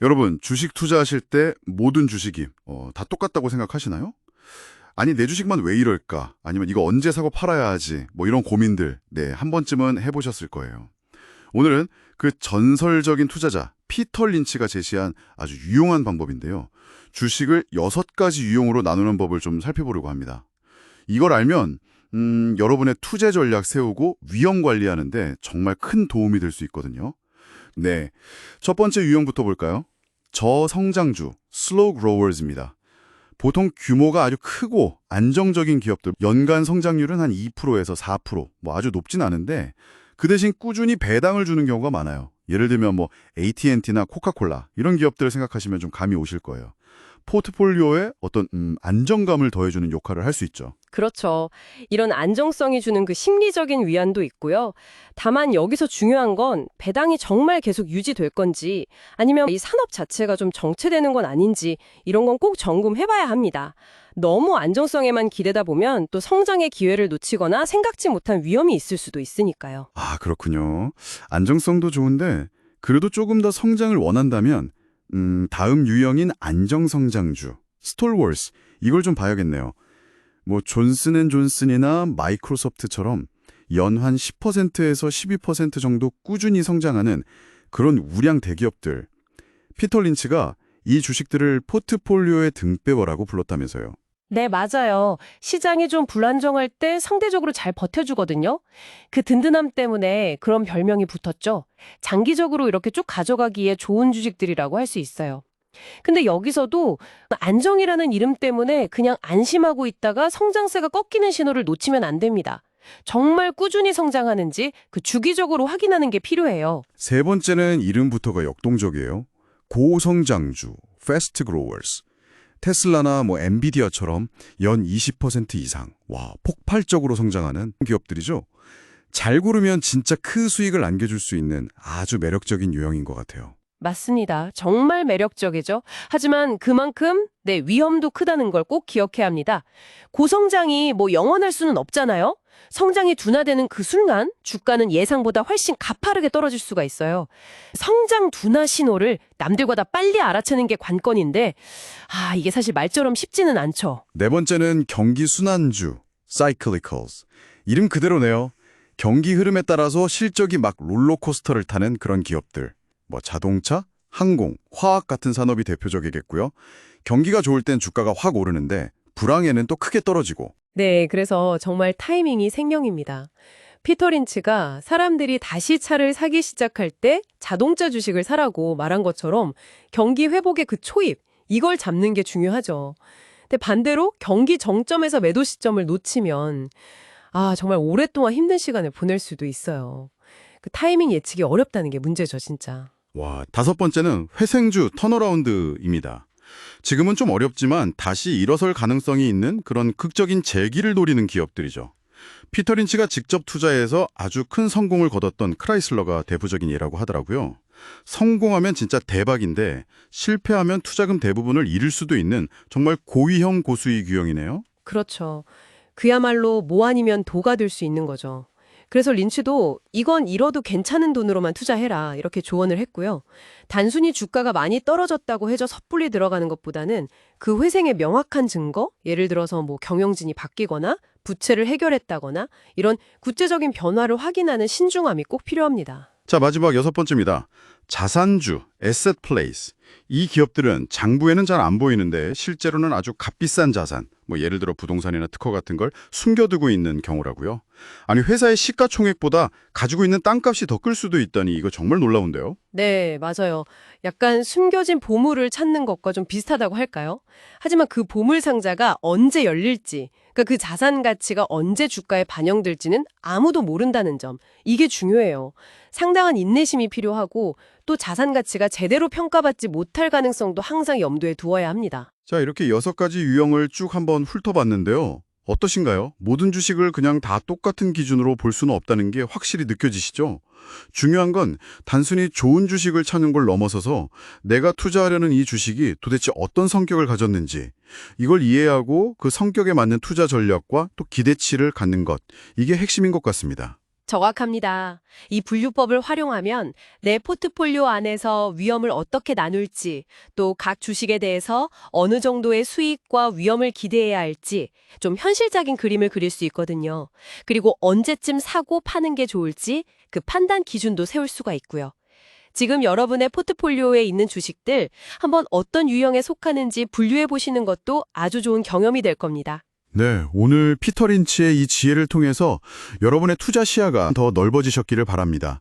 여러분, 주식 투자하실 때 모든 주식이 어, 다 똑같다고 생각하시나요? 아니, 내 주식만 왜 이럴까? 아니면 이거 언제 사고 팔아야 하지? 뭐 이런 고민들, 네, 한 번쯤은 해보셨을 거예요. 오늘은 그 전설적인 투자자 피터 린치가 제시한 아주 유용한 방법인데요. 주식을 여섯 가지 유형으로 나누는 법을 좀 살펴보려고 합니다. 이걸 알면 음, 여러분의 투자 전략 세우고 위험 관리하는데 정말 큰 도움이 될 수 있거든요. 네, 첫 번째 유형부터 볼까요? 저성장주, slow growers입니다. 보통 규모가 아주 크고 안정적인 기업들 연간 성장률은 한 2%에서 4%, 뭐 아주 높진 않은데 그 대신 꾸준히 배당을 주는 경우가 많아요. 예를 들면 뭐 AT&T나 코카콜라 이런 기업들을 생각하시면 좀 감이 오실 거예요. 포트폴리오에 어떤 음, 안정감을 더해주는 역할을 할 수 있죠. 그렇죠. 이런 안정성이 주는 그 심리적인 위안도 있고요. 다만 여기서 중요한 건 배당이 정말 계속 유지될 건지 아니면 이 산업 자체가 좀 정체되는 건 아닌지 이런 건 꼭 점검해봐야 합니다. 너무 안정성에만 기대다 보면 또 성장의 기회를 놓치거나 생각지 못한 위험이 있을 수도 있으니까요. 아, 그렇군요. 안정성도 좋은데 그래도 조금 더 성장을 원한다면 음, 다음 유형인 안정성장주, 스톨월스 이걸 좀 봐야겠네요. 뭐 존슨앤존슨이나 마이크로소프트처럼 연한 10%에서 12% 정도 꾸준히 성장하는 그런 우량 대기업들. 피터 린치가 이 주식들을 포트폴리오의 등배워라고 불렀다면서요. 네, 맞아요. 시장이 좀 불안정할 때 상대적으로 잘 버텨주거든요. 그 든든함 때문에 그런 별명이 붙었죠. 장기적으로 이렇게 쭉 가져가기에 좋은 주식들이라고 할 수 있어요. 근데 여기서도 안정이라는 이름 때문에 그냥 안심하고 있다가 성장세가 꺾이는 신호를 놓치면 안 됩니다. 정말 꾸준히 성장하는지 그 주기적으로 확인하는 게 필요해요. 세 번째는 이름부터가 역동적이에요. 고성장주, fast growers. 테슬라나 뭐 엔비디아처럼 연 20% 이상, 와, 폭발적으로 성장하는 기업들이죠. 잘 고르면 진짜 큰 수익을 안겨줄 수 있는 아주 매력적인 유형인 것 같아요. 맞습니다. 정말 매력적이죠. 하지만 그만큼 네, 위험도 크다는 걸 꼭 기억해야 합니다. 고성장이 뭐 영원할 수는 없잖아요. 성장이 둔화되는 그 순간 주가는 예상보다 훨씬 가파르게 떨어질 수가 있어요. 성장 둔화 신호를 남들과 다 빨리 알아채는 게 관건인데 아, 이게 사실 말처럼 쉽지는 않죠. 네 번째는 경기 순환주, cyclicals. 이름 그대로네요. 경기 흐름에 따라서 실적이 막 롤러코스터를 타는 그런 기업들. 뭐 자동차, 항공, 화학 같은 산업이 대표적이겠고요. 경기가 좋을 땐 주가가 확 오르는데 불황에는 또 크게 떨어지고 네, 그래서 정말 타이밍이 생명입니다. 피터 린치가 사람들이 다시 차를 사기 시작할 때 자동차 주식을 사라고 말한 것처럼 경기 회복의 그 초입, 이걸 잡는 게 중요하죠. 근데 반대로 경기 정점에서 매도 시점을 놓치면 아, 정말 오랫동안 힘든 시간을 보낼 수도 있어요. 그 타이밍 예측이 어렵다는 게 문제죠, 진짜. 와, 다섯 번째는 회생주 턴어라운드입니다. 지금은 좀 어렵지만 다시 일어설 가능성이 있는 그런 극적인 재기를 노리는 기업들이죠. 피터 린치가 직접 투자해서 아주 큰 성공을 거뒀던 크라이슬러가 대표적인 예라고 하더라고요. 성공하면 진짜 대박인데 실패하면 투자금 대부분을 잃을 수도 있는 정말 고위험 고수익 유형이네요. 그렇죠. 그야말로 뭐 아니면 도가 될 수 있는 거죠. 그래서 린치도 이건 잃어도 괜찮은 돈으로만 투자해라 이렇게 조언을 했고요. 단순히 주가가 많이 떨어졌다고 해서 섣불리 들어가는 것보다는 그 회생의 명확한 증거, 예를 들어서 뭐 경영진이 바뀌거나 부채를 해결했다거나 이런 구체적인 변화를 확인하는 신중함이 꼭 필요합니다. 자, 마지막 여섯 번째입니다. 자산주, 에셋 플레이스. 이 기업들은 장부에는 잘 안 보이는데 실제로는 아주 값비싼 자산, 뭐 예를 들어 부동산이나 특허 같은 걸 숨겨두고 있는 경우라고요. 아니 회사의 시가총액보다 가지고 있는 땅값이 더 클 수도 있다니 이거 정말 놀라운데요. 네, 맞아요. 약간 숨겨진 보물을 찾는 것과 좀 비슷하다고 할까요? 하지만 그 보물 상자가 언제 열릴지, 그러니까 그 자산 가치가 언제 주가에 반영될지는 아무도 모른다는 점. 이게 중요해요. 상당한 인내심이 필요하고 또 자산 가치가 제대로 평가받지 못할 가능성도 항상 염두에 두어야 합니다. 자, 이렇게 여섯 가지 유형을 쭉 한번 훑어봤는데요. 어떠신가요? 모든 주식을 그냥 다 똑같은 기준으로 볼 수는 없다는 게 확실히 느껴지시죠? 중요한 건 단순히 좋은 주식을 찾는 걸 넘어서서 내가 투자하려는 이 주식이 도대체 어떤 성격을 가졌는지 이걸 이해하고 그 성격에 맞는 투자 전략과 또 기대치를 갖는 것 이게 핵심인 것 같습니다. 정확합니다. 이 분류법을 활용하면 내 포트폴리오 안에서 위험을 어떻게 나눌지, 또 각 주식에 대해서 어느 정도의 수익과 위험을 기대해야 할지 좀 현실적인 그림을 그릴 수 있거든요. 그리고 언제쯤 사고 파는 게 좋을지 그 판단 기준도 세울 수가 있고요. 지금 여러분의 포트폴리오에 있는 주식들 한번 어떤 유형에 속하는지 분류해 보시는 것도 아주 좋은 경험이 될 겁니다. 네, 오늘 피터 린치의 이 지혜를 통해서 여러분의 투자 시야가 더 넓어지셨기를 바랍니다.